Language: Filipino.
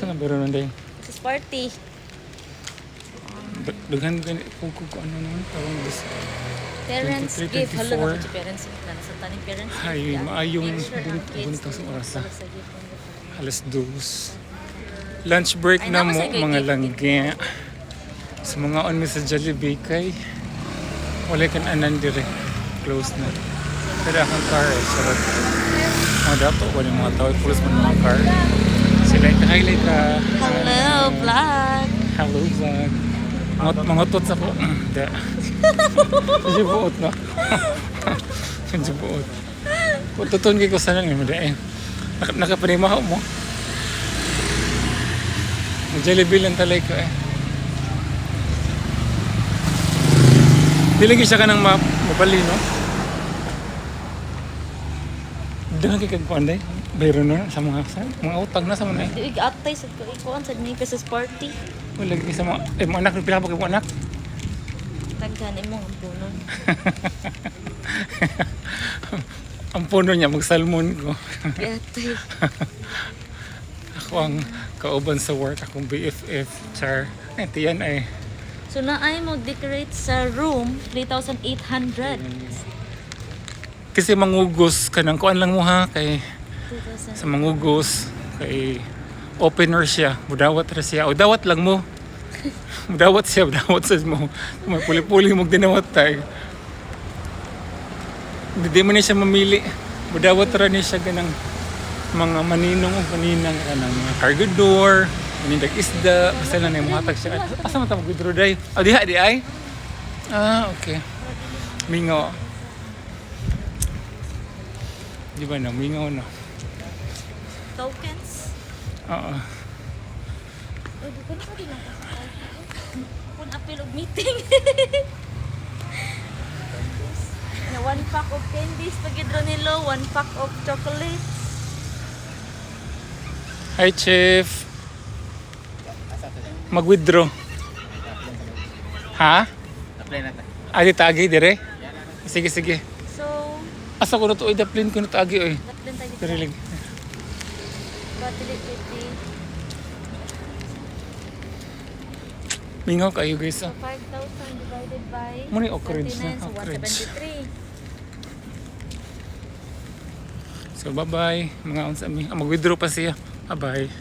Saan na biro nanday? This is party. Daghan gani kung kung ano naman tawag this. Parents 23, gift. Hala 24. na ko parents gift na sa taning parents gift. Ay, ah. maayong Make sure ang bun- kids buntag sa oras, ah. sa phone. Alas dos. Lunch break na mo sa mga gift. langga. Sa mga on sa Jollibee kay wala kan anan dire. Close na. Pero akong car eh, sarap. Mga dato, wala yung mga tao, pulos man mga car. Sila yung highlight ka. Hello, vlog. Hello, vlog. Mga, mga tots ako. Hindi. Hindi buot na. Hindi buot. Kayo ko sana nga mada eh. Nak nakapanimaho mo. Jollibee lang talay ko eh. Di lagi siya ka ng ma mabali, no? Doon kay kagkuanday. Bayro na sa mga sa mga utang na sa mga eh. Di atay sa ko ikuan sa ni Christmas party. Wala lagi sa mga eh mga anak pila pa kay anak. Taghan mo ang puno. ang puno niya magsalmon ko. Yatay. Ako ang kauban sa work, akong BFF, char. Eh, tiyan ay. So naay mo decorate sa room 3,800. Kasi mangugos ka ng kuan lang mo ha, kay 2,000. sa mangugos, kay opener siya, mudawat ra siya. O dawat lang mo. mudawat siya, mudawat sa mo. May puli-puli mo dinawat tay. Hindi mo na siya mamili. Mudawat ra ni siya ganang mga maninong o maninang ka ng mga cargo door, manindag isda, basta na na muhatag siya. Asa man tawag gudro day? Oh, diha di ay? Ah, okay. Mingo. Di ba na? Mingo na. Tokens. Oo. Oh, di ko na din lang Kung apil og meeting. na one pack of candies pagidro nilo, one pack of chocolates. Hi, Chief. Mag-withdraw. Ha? Apply na ta. Adi tagi dire? Sige, sige. So, Asa ko na to? Idaplin ko na tagi, oy. daplin tayo. Karilig. Battery 50. Mingaw kayo, guys. So, ah. 5,000 divided by Muna yung occurrence na, 39, so occurrence. 173. So, bye-bye. Mga unsa mi. Ah, mag-withdraw pa siya. Bye-bye.